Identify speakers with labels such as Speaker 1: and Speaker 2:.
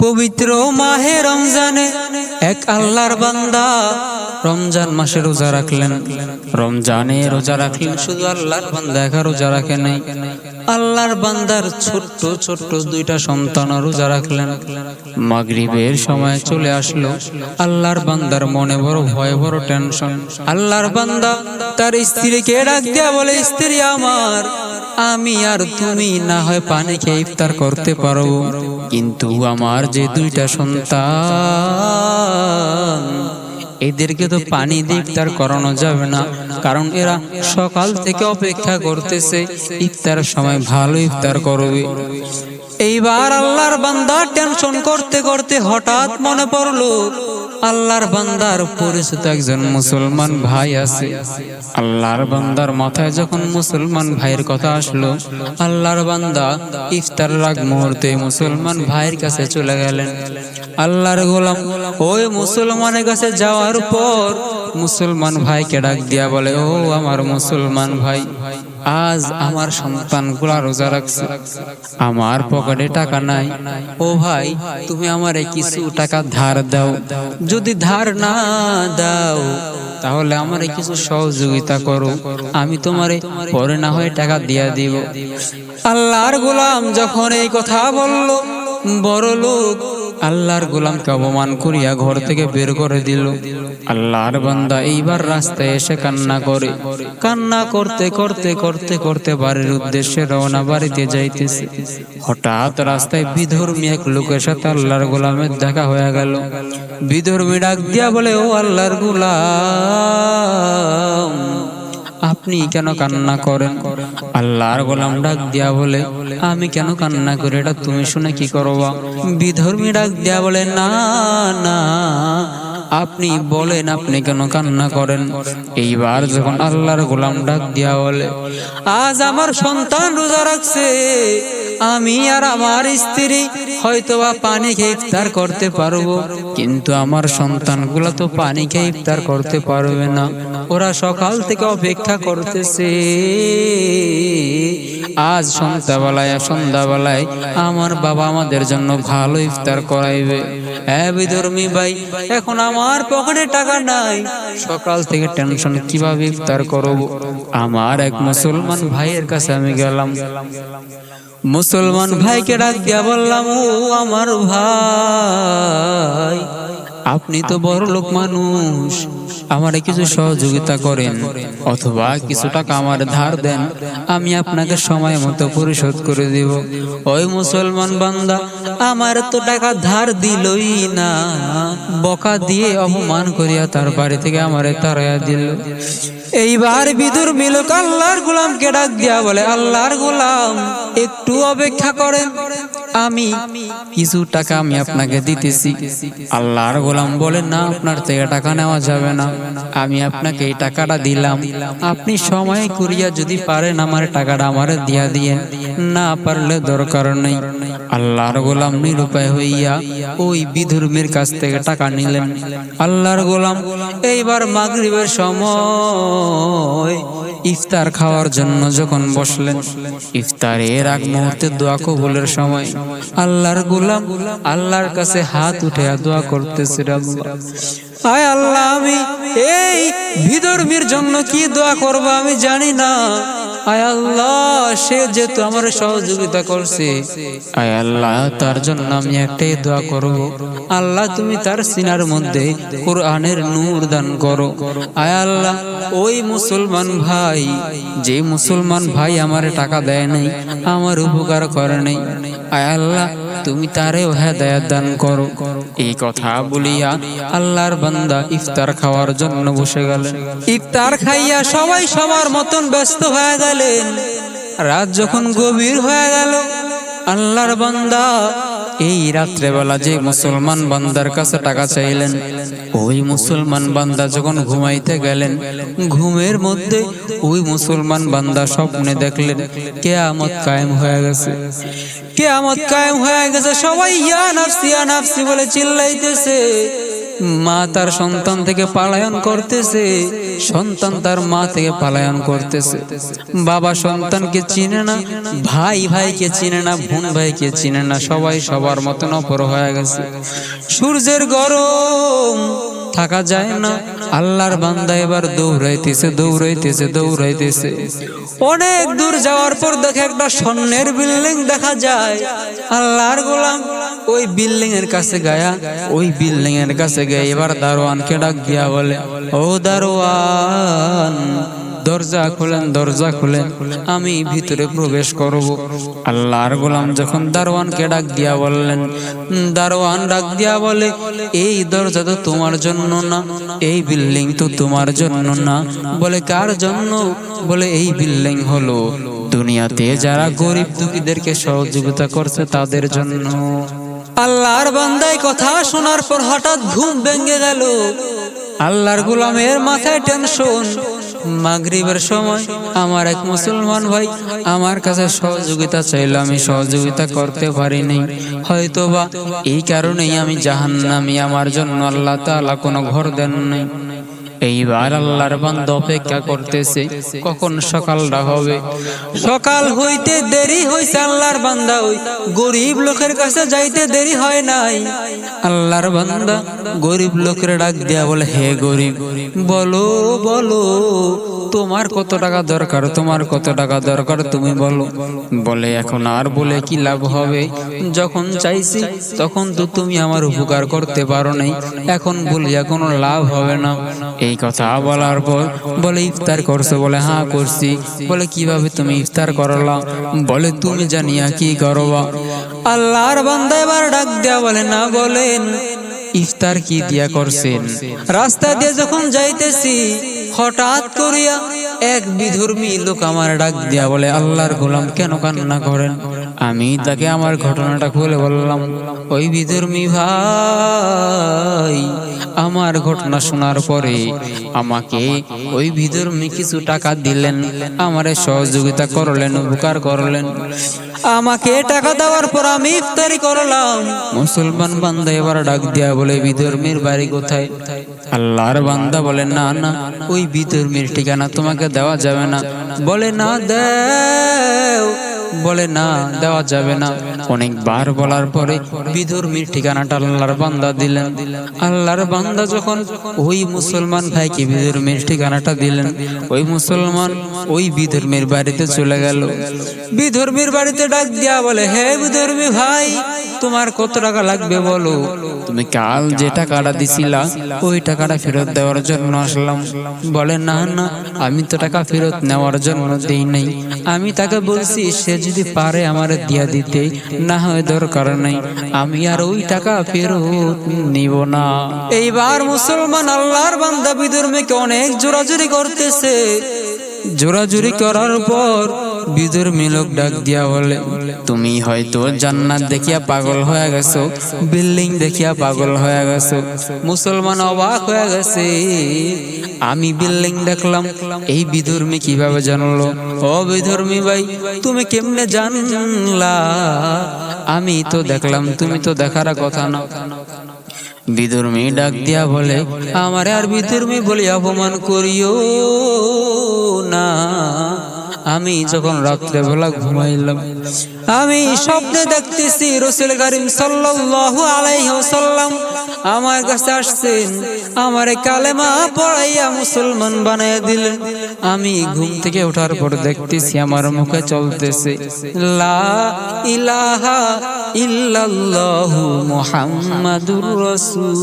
Speaker 1: পবিত্র মাহে রমজানে এক আল্লাহর বান্দা রমজান মাসে রোজা রাখলেন। রমজানে রোজা রাখলেন শুধু আল্লাহর বান্দা একা রোজা রাখে নাই। আল্লাহর বান্দার ছোট্ট ছোট্ট দুইটা সন্তান রোজা রাখলেন। মাগরিবের সময় চলে আসলো। আল্লাহর বান্দার মনে বড় ভয় বড় টেনশন। আল্লাহর বান্দা তার স্ত্রীকে ডাক দেয়া বলে, স্ত্রী আমার, আমি আর তুমি না হয় পানি খেয়ে ইফতার করতে পারব। কিন্তু আমার যে দুইটা সন্তান এদেরকে তো পানি দিয়ে ইফতার করানো যাবে না, কারণ এরা সকাল থেকে অপেক্ষা করতেছে ইফতার সময় ভালো ইফতার করবে। এইবার আল্লাহর বান্দা টেনশন করতে করতে হঠাৎ মনে পড়ল আল্লাহর বান্দার পরিচিত একজন মুসলমান ভাই আছে। আল্লাহর বান্দার মাথায় যখন মুসলমান ভাইয়ের কথা আসলো, আল্লাহর বান্দা ইফতার রাগ মুহূর্তে মুসলমান ভাইয়ের কাছে চলে গেলেন। আল্লাহর গোলাম, ওই মুসলমানের কাছে যাওয়ার পর মুসলমান ভাইকে ডাক দিয়া বলে, ও আমার মুসলমান ভাই, আজ আমার সন্তানগুলা রোজা রাখছে। আমার পকেটে টাকা নাই। ও ভাই, তুমি আমারে কিছু টাকা ধার দাও। যদি ধার না দাও, তাহলে আমারে কিছু সহযোগিতা করো। আমি তোমারে পরে না হয়ে টাকা দিয়া দিব। আল্লাহর গোলাম যখন এই কথা বলল বড় লোক আল্লাহর গোলামকে অপমান করিয়া ঘর থেকে বের করে দিল। আল্লাহর বান্দা এইবার রাস্তায় এসে কান্না করে। কান্না করতে করতে করতে করতে বাড়ির উদ্দেশ্যে রওনা বাড়িতে যাইতেছে। হঠাৎ রাস্তায় বিধর্মী এক লোকের সাথে আল্লাহর গোলামের দেখা হয়ে গেল। বিধর্মী ডাক দিয়া বলে, ও আল্লাহর গোলাম আপনি কেন কান্না করেন? আল্লাহর গোলাম ডাক দিয়া বলে আমি কেন কান্না করি? এটা তুমি শুনে কি করবা? বিধর্মী ডাক দিয়া বলে না না আপনি বলেন, আপনি কেন কান্না করেন? এইবার যখন আল্লাহর গোলাম ডাক দিয়া বলে, আজ আমার সন্তান রোজা রাখছে, আমি আর আমার স্ত্রী হয়তোবা পানি খেয়ে ইফতার করতে পারব। কিন্তু আমার সন্তানগুলো তো পানি খেয়ে ইফতার করতে পারবে না। ওরা সকাল থেকে অপেক্ষা করতেছে। আজ সন্ধ্যাবেলায় সন্ধ্যাবেলায় আমার বাবা আমাদের জন্য ভালো ইফতার করাইবে। হ্যাঁ ভাই, এখন আমার পকেটে টাকা নাই। সকাল থেকে টেনশন কীভাবে ইফতার করব? আমার এক মুসলমান ভাইয়ের কাছে আমি গেলাম। মুসলমান ভাইকে ডাক দিয়া বললাম, ও আমার ভাই আপনি তো বড় লোক মানুষ। আমারে কিছু সহযোগিতা করেন, অথবা কিছু টাকা আমার ধার দেন। আমি আপনাকে সময় মতো পরিশোধ করে দিব। ওই মুসলমান বান্দা, আমার তো টাকা ধার দিলই না। বকা দিয়ে অপমান করিয়া তার বাড়ি থেকে আমারে তাড়াইয়া দিল। এইবার বিদুর মিলক আল্লাহর গোলামকে ডাক দিয়া বলে, আল্লাহর গোলাম, একটু অপেক্ষা করেন। আমি কিছু টাকা আমি আপনাকে দিতেছি। আল্লাহর গোলাম বলে না, আপনার থেকে টাকা নেওয়া যাবে না। আমি আপনাকে এই টাকাটা দিলাম। আপনি সময় করিয়া যদি পারেন আমার টাকাটা আমারে দিয়া দিয়ে। না পারলে দরকার নেই। আল্লাহর গোলাম নিরুপায় হইয়া ওই বিধর্মীর কাছ থেকে টাকা নিলেন। আল্লাহর গোলাম, এইবার মাগরিবের সময় ইফতার খাওয়ার জন্য যখন বসলেন, ইফতারের আগ মুহূর্তে দোয়া কবুলের সময় আল্লাহর গোলাম আল্লাহর কাছে হাত উঠে দোয়া করতেছিলাম। আয় আল্লাহ, আমি এই বিধর্মীর জন্য কি দোয়া করব আমি জানি না দোয়া আল্লাহ, তুমি তার সিনার মধ্যে কোরআনের নূর দান করো। আয় আল্লাহ, ওই মুসলমান ভাই, যে মুসলমান ভাই আমার টাকা দেয় নাই, আমার উপকার করে নাই। আয় আল্লাহ তুমি তারেও হেদায়াত দান করো। এই কথা বলিয়া আল্লাহর বান্দা ইফতার খাওয়ার জন্য বসে গেলেন। ইফতার খাইয়া সবাই সবার মতন ব্যস্ত হয়ে গেলেন। রাত যখন গভীর হয়ে গেল, আল্লাহর বান্দা এই রাত্রেবেলা যে মুসলমান বান্দার কাছে টাকা চাইলেন, ওই মুসলমান বান্দা যখন ঘুমাইতে গেলেন, ঘুমের মধ্যে ওই মুসলমান বান্দা স্বপ্নে দেখলেন, কেয়ামত কায়েম হয়ে গেছে। কেয়ামত কায়েম হয়ে গেছে, সবাই ইয়া নাফসি ইয়া নাফসি বলে চিল্লাইতেছে। মা তার সন্তান থেকে পালায়ন করতেছে, সন্তান তার মা থেকে পালায়ন করতেছে। বাবা সন্তানকে চিনে না, ভাই ভাইকে চিনে না, বোন ভাইকে চিনে না, সবাই সবার মতন অপর হয়ে গেছে। সূর্যের গরম থাকা যায় না। আল্লাহর বান্দা এবার দৌড়াইতেছে দৌড়াইতেছে দৌড়াইতেছে। অনেক দূর যাওয়ার পর দেখে একটা স্বর্ণের বিল্ডিং দেখা যায়। আল্লাহর গোলাম ওই বিল্ডিং এর কাছে গায়া, ওই বিল্ডিং এর কাছে গিয়ে এবার দারোয়ানকে ডাক দিয়া বলে, ও দারোয়ান দরজা খুলেন দরজা খুলেন, আমি ভিতরে প্রবেশ করব। আল্লাহর গোলাম যখন দারোয়ানকে ডাক দিয়া বললেন দারোয়ান ডাক দিয়া বলে, এই দরজা তো তোমার জন্য না, এই বিল্ডিং তো তোমার জন্য না। বলে, কার জন্য? বলে, এই বিল্ডিং হলো দুনিয়াতে যারা গরিব দুঃখীদেরকে সহযোগিতা করছে তাদের জন্য। আল্লাহর বান্দায় কথা শোনার পর হঠাৎ ঘুম ভেঙে গেল। আল্লাহর গোলামের মাথায় টেনশন মাগরিবের সময় আমার এক মুসলমান ভাই আমার কাছে সহযোগিতা চাইল, আমি সহযোগিতা করতে পারিনি। হয়তোবা এই কারণেই আমি জাহান্নামি, আমার জন্য আল্লাহ তালা কোনো ঘর দেন নাই। এইবার আল্লাহর বান্দা অপেক্ষা করতেছে কখন সকালটা হবে? সকাল হইতে দেরি হইছে আল্লাহর বান্দা ওই গরিব লোকের কাছে যাইতে দেরি হয় নাই। আল্লাহর বান্দা গরিব লোকের ডাক দিয়া বলে হে গরিব বলো বলো তোমার কত টাকা দরকার? তোমার কত টাকা দরকার? তুমি বলো। বলে, এখন আর বলে কি লাভ হবে? যখন চাইছি, তখন তো তুমি আমার উপকার করতে পারো নাই। এখন বলিয়া কোনো লাভ হবে না। এই কথা বলার পর বলে, ইফতার করছ? বলে হ্যাঁ করছি। বলে, কীভাবে তুমি ইফতার করলা? বলে, তুমি জানিয়া কি করবা? আল্লাহর বান্দা এবার ডাক দেয়া বলে, না, বলেন। ইফতার কি দিয়া করছেন? রাস্তা দিয়ে যখন যাইতেছি হঠাৎ করিয়া এক বিধর্মী লোক আমার ডাক দিয়া বলে, আল্লাহর গোলাম কেন কান্না করেন? আমি তাকে আমার ঘটনাটা খুলে বললাম, ওই বিধর্মী ভাই, আমার ঘটনা শোনার পরে আমাকে ওই বিধর্মী কিছু টাকা দিলেন, আমারে সহযোগিতা করলেন, উপকার করলেন। আমাকে টাকা দেওয়ার পর আমি ইফতারি করলাম। মুসলমান বান্দা এবার ডাক দিয়া বলে, বিধর্মীর বাড়ি কোথায়? আল্লাহর বান্দা বলে, না না, ওই বিধর্মীর ঠিকানা তোমাকে দেওয়া যাবে না। বলে, না, দেও। বলে, না, দেওয়া যাবে না। অনেকবার বলার পরে বিধর্মীর ঠিকানাটা আল্লাহর বান্দা দিলেন। আল্লাহর বান্দা যখন ওই মুসলমান ভাইকে বিধর্মীর ঠিকানাটা দিলেন, ওই মুসলমান ওই বিধর্মীর বাড়িতে চলে গেল। বিধর্মীর বাড়িতে ডাক দিয়া বলে, হে বিধর্মী ভাই তোমার কত টাকা লাগবে বলো? তুমি কাল যে টাকাটা দিছিলা ওই টাকাটা ফেরত দেওয়ার জন্য আসলাম। বলে না না আমি তো টাকা ফেরত নেওয়ার জন্য দেই নাই। আমি তাকে বলছি সে যদি পারে আমার দিয়া দিতে না হয় দরকার নাই। আমি আর ওই টাকা ফেরত নিব না। এইবার মুসলমান আল্লাহর বান্দা বিধর্মীকে অনেক জোরাজুরি করতেছে। জোরাজুরি করার পর বিধর্মী লোক ডাক দিয়া বলে, তুমি হয়তো জান্নাত দেখিয়া পাগল হয়ে গেছো, বিল্ডিং দেখিয়া পাগল হয়ে গেছো, মুসলমান অবাক হয়ে গেছে। আমি বিল্ডিং দেখলাম, এই বিধর্মী কীভাবে জানলো? ও বিধর্মী ভাই, তুমি কেমনে জানলা? আমি তো দেখলাম, তুমি তো দেখার কথা না। বিধর্মী ডাক দিয়া বলে, আমার আর বিধর্মী বলে অপমান করিও না। আমি যখন রাত্রে বেলা ঘুমাইলাম, আমি স্বপ্নে দেখতেছি রসুল করিম সাল্লাল্লাহু আলাইহি ওয়াসাল্লাম আমার কাছে আসছেন, আমারে কালেমা পড়াইয়া মুসলমান বানাইয়া দিলেন। আমি ঘুম থেকে ওঠার পর দেখতেছি আমার মুখে চলতেছে, লা ইলাহা ইল্লাল্লাহু মুহাম্মাদুর রাসূলুল্লাহ।